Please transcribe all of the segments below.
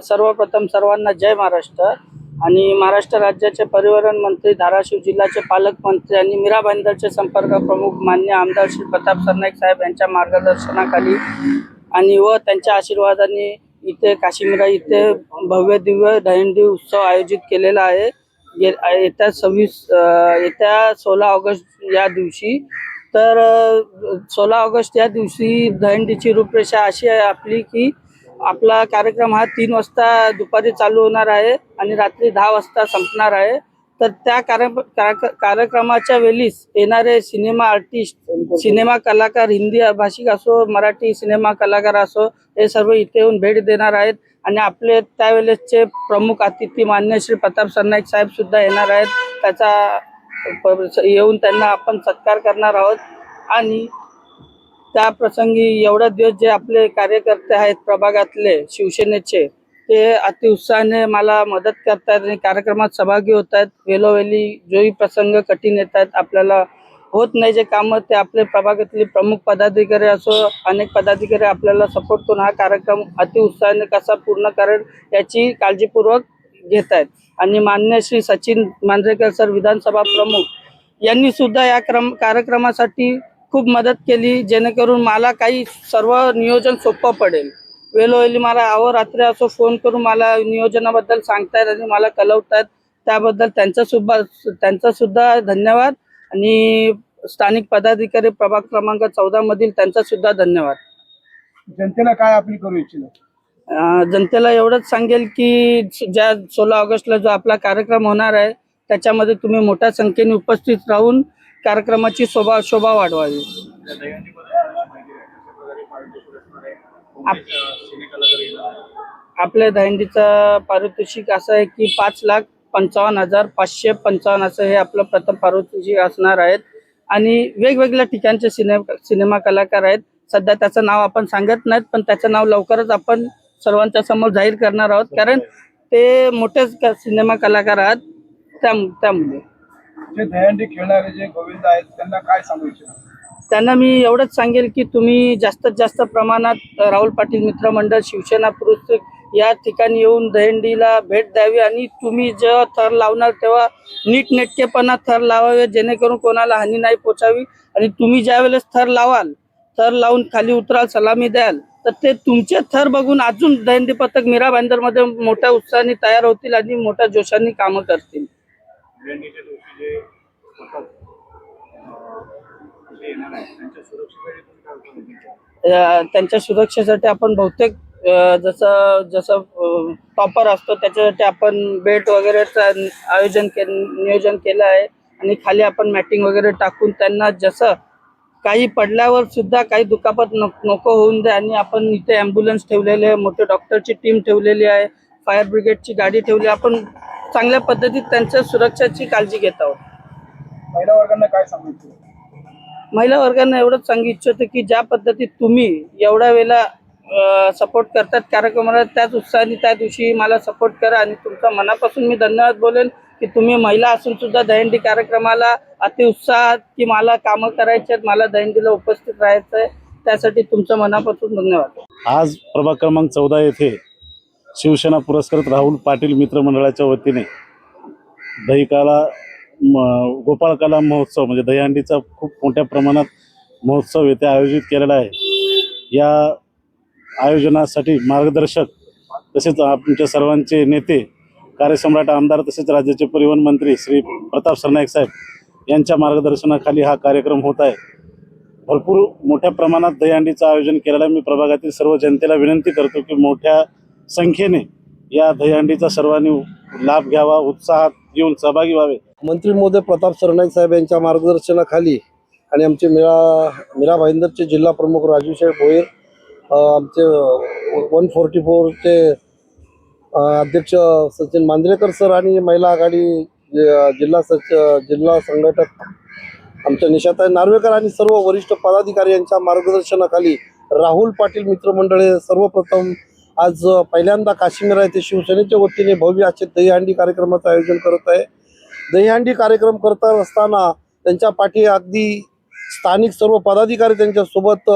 सर्वप्रथम सर्वांना जय महाराष्ट्र. आणि महाराष्ट्र राज्याचे परिवहन मंत्री धाराशिव जिल्ह्याचे पालकमंत्री आणि मीरा भाईंदरचे संपर्क प्रमुख मान्य आमदार श्री प्रताप सरनाईक साहेब यांच्या मार्गदर्शनाखाली आणि व त्यांच्या आशीर्वादाने इथे काशीमीरा इथे भव्य दिव्य दहीहंडी उत्सव आयोजित केलेला आहे. येत्या सव्वीस येत्या सोळा ऑगस्ट या दिवशी तर सोळा ऑगस्ट या दिवशी दहंडीची रूपरेषा अशी आहे आपली की आपला कार्यक्रम हा तीन वाजता दुपारी चालू होणार आहे आणि रात्री दहा वाजता संपणार आहे. तर त्या कार्य कार्यक्रमाच्या वेळीस येणारे सिनेमा आर्टिस्ट सिनेमा कलाकार हिंदी भाषिक असो मराठी सिनेमा कलाकार असो हे सर्व इथे येऊन भेट देणार आहेत आणि आपले त्यावेळेसचे प्रमुख अतिथी मान्य श्री प्रताप सरनाईक साहेब सुद्धा येणार आहेत. त्याचा येऊन त्यांना आपण सत्कार करणार आहोत. आणि त्या प्रसंगी एवढा दिवस जे आपले कार्यकर्ते आहेत प्रभागातले शिवसेनेचे ते अतिउत्साहाने मला मदत करतात आणि कार्यक्रमात सहभागी होत आहेत वेलोवेली जोही प्रसंग कठीण येत आहेत आपल्याला होत नाही जे कामं ते आपले प्रभागातले प्रमुख पदाधिकारी असो अनेक पदाधिकारी आपल्याला सपोर्ट करून हा कार्यक्रम अतिउत्साहाने कसा पूर्ण करेल याची काळजीपूर्वक घेत आहेत आणि मान्य श्री सचिन मांजरेकर सर विधानसभा प्रमुख यांनी सुद्धा या क्रम कार्यक्रमासाठी खूप मदत केली जेणेकरून मला काही सर्व नियोजन सोपं पडेल. वेळोवेळी मला अहोरात्री असो फोन करून मला नियोजनाबद्दल सांगतायत आणि मला कळवतायत. त्याबद्दल त्यांचा सुद्धा त्यांचा सुद्धा धन्यवाद. आणि स्थानिक पदाधिकारी प्रभाग क्रमांक चौदा मधील त्यांचा सुद्धा धन्यवाद. जनतेला काय अपील करू इच्छितो? जनतेला एवढंच सांगेल की ज्या सोळा ऑगस्टला जो आपला कार्यक्रम होणार आहे त्याच्यामध्ये तुम्ही मोठ्या संख्येने उपस्थित राहून कार्यक्रमाची शोभा शोभा वाढवावी. आपल्या दहीहंडीचं पारितोषिक असं आहे की पाच लाख पंचावन्न हजार पाचशे पंचावन्न असं हे आपलं प्रथम पारितोषिक असणार आहेत. आणि वेगवेगळ्या ठिकाणचे सिने सिनेमा कलाकार आहेत. सध्या त्याचं नाव आपण सांगत नाहीत पण त्याचं नाव लवकरच आपण सर्वांच्या समोर जाहीर करणार आहोत. कारण ते मोठेच सिनेमा कलाकार आहेत. त्या त्यामुळे. जे दहीहंडी खेळणारे जे गोविंद आहेत त्यांना काय सांगू इच्छितो त्यांना मी एवढंच सांगेल की तुम्ही जास्तीत जास्त प्रमाणात राहुल पाटील मित्रमंडळ शिवसेना पुरुष या ठिकाणी येऊन दहीहंडीला भेट द्यावी आणि तुम्ही जेव्हा थर लावणार तेव्हा नीटनेटकेपणा थर लावावे जेणेकरून कोणाला हानी नाही पोचावी. आणि तुम्ही ज्या वेळेस थर लावाल थर लावून खाली उतराल सलामी द्याल तर ते तुमचे थर बघून अजून दहीहंडी पथक मीरा भाईंदरमध्ये मोठ्या उत्साहाने तयार होतील आणि मोठ्या जोशाने कामं करतील. त्यांच्या सुरक्षेसाठी आपण बहुतेक जसं जसं टॉपर असतो त्याच्यासाठी आपण बेल्ट वगैरेचं आयोजन के नियोजन केलं आहे. आणि खाली आपण मॅटिंग वगैरे टाकून त्यांना जसं काही पडल्यावर सुद्धा काही दुखापत नको होऊन दे आणि आपण इथे ॲम्ब्युलन्स ठेवलेले आहे मोठे डॉक्टरची टीम ठेवलेली आहे फायर ब्रिगेडची गाडी ठेवली आहे. आपण चांगल्या पद्धतीत त्यांच्या सुरक्षेची काळजी घेत आहोत. महिला वर्गांना काय सांगू इच्छितो महिला वर्गांना एवढंच सांगू इच्छितो की ज्या पद्धतीत तुम्ही एवढ्या वेळेला सपोर्ट करतात कार्यक्रमाला त्याच उत्साहाने त्या दिवशी मला सपोर्ट करा आणि तुमचा मनापासून मी धन्यवाद बोलेन. की तुम्ही महिला असून सुद्धा दहीहंडी कार्यक्रमाला अति उत्साहात की मला कामं करायची आहेत मला दहिंडीला उपस्थित राहायचं आहे त्यासाठी तुमचं मनापासून धन्यवाद. आज प्रभाग क्रमांक चौदा येथे शिवसेना पुरस्कृत राहुल पाटील मित्रमंडळाच्या वतीने दहीकाला म- गोपाळकाला महोत्सव म्हणजे दहीहंडीचा खूप मोठ्या प्रमाणात महोत्सव येथे आयोजित केलेला आहे. या आयोजनासाठी मार्गदर्शक तसेच आमच्या सर्वांचे नेते कार्यसम्राट आमदार तसेच राज्याचे परिवहन मंत्री श्री प्रताप सरनाईक साहेब यांच्या मार्गदर्शनाखाली हा कार्यक्रम होत आहे. भरपूर मोठ्या प्रमाणात दहीहंडीचं आयोजन केलेलं आहे. मी प्रभागातील सर्व जनतेला विनंती करतो की मोठ्या संख्येने या दहीहंडीचा सर्वांनी लाभ घ्यावा उत्साहात येऊन सहभागी व्हावे. मंत्री मोदय प्रताप सरनाईक साहेब यांच्या मार्गदर्शनाखाली आणि आमचे मीरा मीरा भाईंदरचे जिल्हा प्रमुख राजूसाहेब भोईर आमचे वन फोर्टी फोरचे अध्यक्ष सचिन मांजरेकर सर आणि महिला आघाडी जिल्हा सच जिल्हा संघटक आमच्या निशाताई नार्वेकर आणि सर्व वरिष्ठ पदाधिकारी यांच्या मार्गदर्शनाखाली राहुल पाटील मित्रमंडळ हे सर्वप्रथम आज पहिल्यांदा काश्मीर येथे शिवसेनेच्या वतीने भव्य असे दहीहंडी कार्यक्रमाचं आयोजन करत आहे. दहीहंडी कार्यक्रम करत असताना त्यांच्या पाठी अगदी स्थानिक सर्व पदाधिकारी त्यांच्यासोबत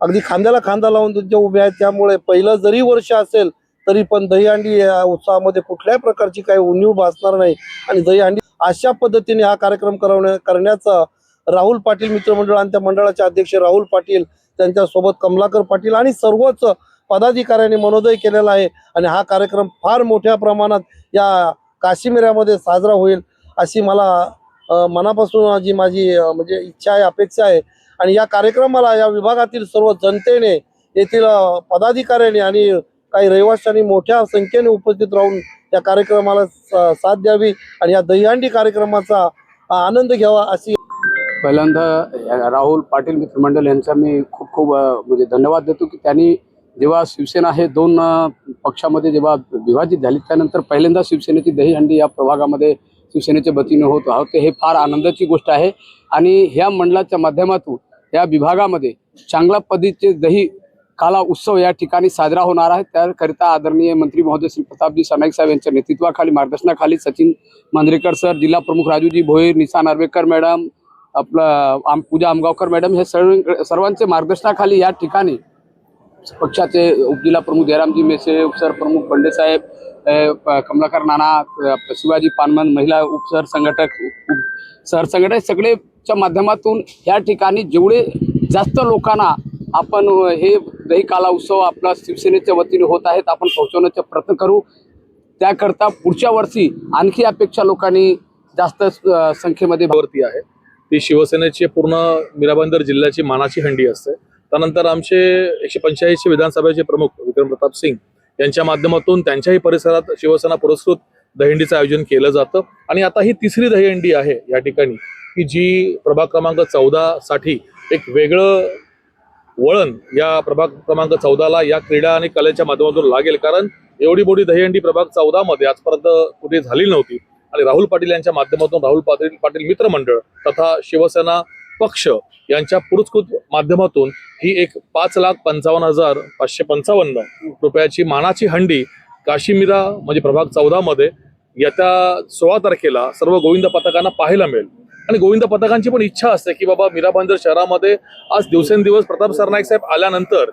अगदी खांद्याला खांदा लावून त्यांच्या उभे आहेत. त्यामुळे पहिलं जरी वर्ष असेल तरी पण दहीहंडी या उत्सवामध्ये कुठल्याही प्रकारची काही उणीव भासणार नाही. आणि दहीहंडी अशा पद्धतीने हा कार्यक्रम करवण्या करण्याचा राहुल पाटील मित्रमंडळ आणि त्या मंडळाचे अध्यक्ष राहुल पाटील त्यांच्यासोबत कमलाकर पाटील आणि सर्वच पदाधिकाऱ्यांनी मनोदय केलेला आहे. आणि हा कार्यक्रम फार मोठ्या प्रमाणात या काश्मीरामध्ये साजरा होईल अशी मला मनापासून जी माझी म्हणजे इच्छा आहे अपेक्षा आहे. आणि या कार्यक्रमाला या विभागातील सर्व जनतेने येथील पदाधिकाऱ्यांनी आणि काही रहिवाशांनी मोठ्या संख्येने उपस्थित राहून या कार्यक्रमाला साथ द्यावी आणि या दहीहंडी कार्यक्रमाचा आनंद घ्यावा अशी पहिल्यांदा या राहुल पाटील मित्रमंडळ यांचा मी खूप खूप म्हणजे धन्यवाद देतो की त्यांनी जेव्हा शिवसेना हे दोन पक्षामध्ये जेव्हा विभाजित झाली त्यानंतर पहिल्यांदा शिवसेनेची दहीहंडी या प्रभागामध्ये शिवसेनेच्या वतीने होत होते हे फार आनंदाची गोष्ट आहे. आणि ह्या मंडळाच्या माध्यमातून या विभागामध्ये चांगल्या पद्धतीचे दही काला उत्सव या ठिकाणी साजरा होणार आहे. त्याकरिता आदरणीय मंत्री महोदय श्री प्रतापजी सरनाईक साहेब यांच्या नेतृत्वाखाली मार्गदर्शनाखाली सचिन मांजरेकर सर जिल्हा प्रमुख राजूजी भोईर निशा नार्वेकर मॅडम आपलं आम पूजा आमगावकर मॅडम हे सर्व सर्वांचे मार्गदर्शनाखाली या ठिकाणी पक्षाचे उपजिल्हा प्रमुख जयरामजी मेसे उपसर प्रमुख पंडेसाहेब कमलाकर नाना शिवाजी पानमन महिला उपसर संघटक उप सरसंघटक सगळेच्या माध्यमातून या ठिकाणी जेवढे जास्त लोकांना आपण हे दही काला उत्सव आपला शिवसेनेच्या वतीने होत आहेत. आपण पोहोचवण्याचा प्रयत्न करू. त्याकरता पुढच्या वर्षी आणखी अपेक्षा लोकांनी जास्त संख्येमध्ये वरती आहे. ती शिवसेनेची पूर्ण मीराबंदर जिल्ह्याची मानाची हंडी असते. त्यानंतर आमचे एकशे पंच्याऐंशी विधानसभेचे प्रमुख विक्रम प्रताप सिंग यांच्या माध्यमातून त्यांच्याही परिसरात शिवसेना पुरस्कृत दहीहंडीचं आयोजन केलं जातं. आणि आता ही तिसरी दहीहंडी आहे या ठिकाणी की जी प्रभाग क्रमांक चौदा साठी एक वेगळं वळण या प्रभाग क्रमांक चौदाला या क्रीडा आणि कलेच्या माध्यमातून लागेल. कारण एवढी मोठी दहीहंडी प्रभाग चौदा मध्ये आजपर्यंत कुठे झाली नव्हती. आणि राहुल पाटील यांच्या माध्यमातून राहुल पाटील पाटील मित्रमंडळ तथा शिवसेना पक्ष यांच्या पुरस्कृत माध्यमातून ही एक पाच लाख पंचावन्न हजार पाचशे पंचावन्न रुपयाची मानाची हंडी काश्मीरा म्हणजे प्रभाग चौदा मध्ये येत्या सोळा तारखेला सर्व गोविंद पथकांना पाहायला मिळेल. आणि गोविंद पथकांची पण इच्छा असते की बाबा मीराबांजर शहरामध्ये आज दिवसेंदिवस प्रताप सरनाईक साहेब आल्यानंतर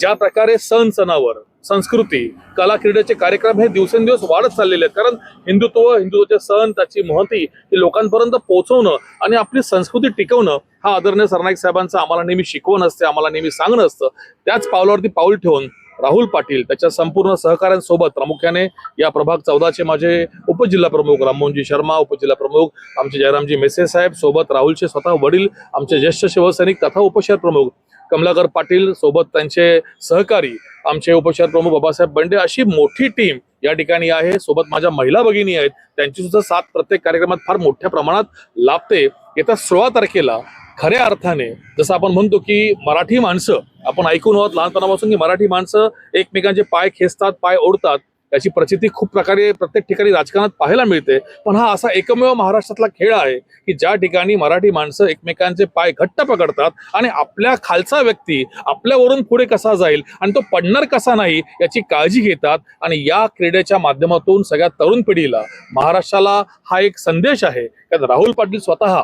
ज्या प्रकारे सण सणावर संस्कृती कला क्रीडेचे कार्यक्रम हे दिवसेंदिवस वाढत चाललेले आहेत. कारण हिंदुत्व हिंदुत्वाचे सण त्याची महती ही लोकांपर्यंत पोहोचवणं आणि आपली संस्कृती टिकवणं हा आदरणीय सरनाईक साहेबांचं आम्हाला नेहमी शिकवण असते आम्हाला नेहमी सांगणं असतं. त्याच पावलावरती पाऊल ठेवून राहुल पाटील त्याच्या संपूर्ण सहकाऱ्यांसोबत प्रामुख्याने या प्रभाग चौदाचे माझे उपजिल्हा प्रमुख राममोहनजी शर्मा उपजिल्हा प्रमुख आमचे जयरामजी मेसे साहेब सोबत राहुलचे स्वतः वडील आमचे ज्येष्ठ शिवसैनिक तथा उपशहर प्रमुख कमलाकर पाटील सोबत त्यांचे सहकारी आमचे उपशहर प्रमुख बाबासाहेब बंडे अशी मोठी टीम या ठिकाणी आहे. सोबत माझ्या महिला भगिनी आहेत त्यांची सुद्धा साथ प्रत्येक कार्यक्रमात फार मोठ्या प्रमाणात लाभते. येत्या सोळा तारखेला खऱ्या अर्थाने जसं आपण म्हणतो की मराठी माणसं आपण ऐकून आहोत लहानपणापासून की मराठी माणसं एकमेकांचे पाय खेचतात पाय ओढतात याची प्रचिती खूप प्रकारे प्रत्येक ठिकाणी राजकारणात पाहायला मिळते. पण हा असा एकमेव महाराष्ट्रातला खेळ आहे की ज्या ठिकाणी मराठी माणसं एकमेकांचे पाय घट्ट पकडतात आणि आपल्या खालचा व्यक्ती आपल्यावरून पुढे कसा जाईल आणि तो पडणार कसा नाही याची काळजी घेतात आणि या क्रीडेच्या माध्यमातून सगळ्या तरुण पिढीला महाराष्ट्राला हा एक संदेश आहे. त्यात राहुल पाटील स्वतः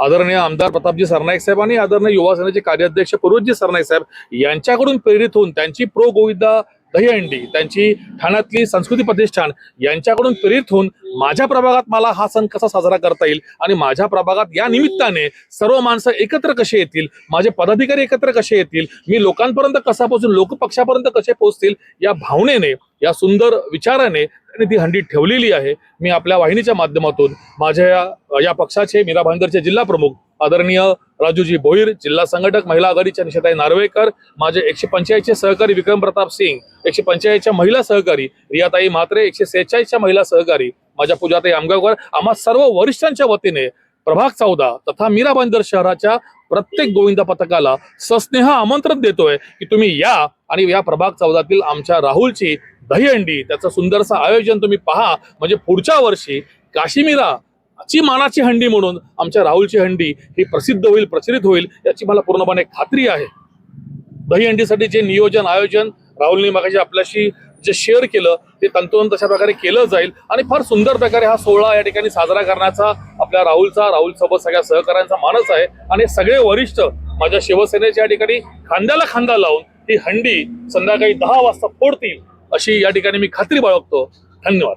आदरणीय आमदार प्रतापजी सरनाईक साहेब आणि आदरणीय युवा सेनेचे कार्याध्यक्ष पूर्वजी सरनाईक साहेब यांच्याकडून प्रेरित होऊन त्यांची प्रो गोविंदा दहीहंडी त्यांची ठाण्यातली संस्कृती प्रतिष्ठान यांच्याकडून प्रेरित होऊन माझ्या प्रभागात मला हा सण कसा साजरा करता येईल आणि माझ्या प्रभागात या निमित्ताने सर्व माणसं एकत्र कसे येतील? माझे पदाधिकारी एकत्र कसे येतील? मी लोकांपर्यंत कसा पोहोचून लोकपक्षापर्यंत कसे पोहोचतील? या भावनेने या सुंदर विचाराने त्यांनी ती हंडी ठेवलेली आहे. मी आपल्या वाहिनीच्या माध्यमातून माझ्या या- या पक्षाचे मीरा भाईंदरचे जिल्हा प्रमुख आदरणीय राजूजी भोईर जिल्हा संघटक महिला आघाडीच्या निशाताई नार्वेकर माझे एकशे पंचेचाळीसचे सहकारी विक्रम प्रताप सिंग एकशे पंचेचाळीसच्या महिला सहकारी रियाताई म्हात्रे एकशे सेहेचाळीसच्या महिला सहकारी माझ्या पूजाताई आमगावकर आम्हा सर्व वरिष्ठांच्या वतीने प्रभाग चौदा तथा मीरा बंदर शहराच्या प्रत्येक गोविंदा पथकाला सस्नेह आमंत्रण देतोय की तुम्ही या आणि या प्रभाग चौदातील आमच्या राहुलची दहीहंडी त्याचं सुंदरसं आयोजन तुम्ही पहा. म्हणजे पुढच्या वर्षी काश्मीरा ची मानाची हंडी म्हणून आमच्या राहुलची हंडी ही प्रसिद्ध होईल प्रचलित होईल याची मला पूर्णपणे खात्री आहे. दहीहंडीसाठी जे नियोजन आयोजन राहुलने मागाशी आपल्याशी जे शेअर केलं ते तंतोतंत तशा प्रकारे केलं जाईल. आणि फार सुंदर प्रकारे हा सोहळा या ठिकाणी साजरा करण्याचा आपल्या राहुलचा राहुल सोबत सगळ्या सहकाऱ्यांचा मानस आहे. आणि सगळे वरिष्ठ माझ्या शिवसेनेच्या या ठिकाणी खांद्याला खांदा लावून ही हंडी संध्याकाळी दहा वाजता फोडतील अशी या ठिकाणी मी खात्री बाळगतो. धन्यवाद.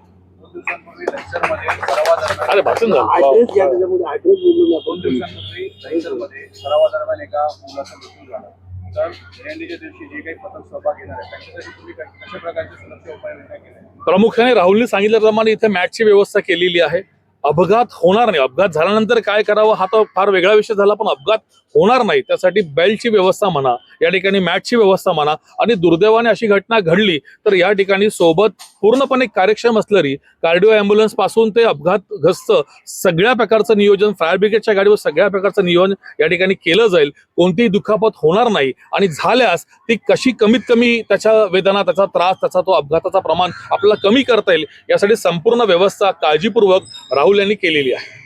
अरे भाषण झालं. प्रामुख्याने राहुलने सांगितल्याप्रमाणे इथे मॅचची व्यवस्था केलेली आहे. अपघात होणार नाही. अपघात झाल्यानंतर काय करावं? हा तर फार वेगळा विषय झाला पण अपघात होणार नाही. त्यासाठी बेल्टची व्यवस्था म्हणा या ठिकाणी मॅटची व्यवस्था म्हणा आणि दुर्दैवाने अशी घटना घडली तर या ठिकाणी सोबत पूर्णपणे कार्यक्षम असलेली कार्डिओ अँब्युलन्सपासून ते अपघातग्रस्त सगळ्या प्रकारचं नियोजन फायर ब्रिगेडच्या गाडीवर सगळ्या प्रकारचं नियोजन या ठिकाणी केलं जाईल. कोणतीही दुखापत होणार नाही. आणि झाल्यास ती कशी कमीत कमी त्याच्या वेदना त्याचा त्रास त्याचा तो अपघाताचा प्रमाण आपल्याला कमी करता येईल यासाठी संपूर्ण व्यवस्था काळजीपूर्वक राहुल यांनी केलेली आहे.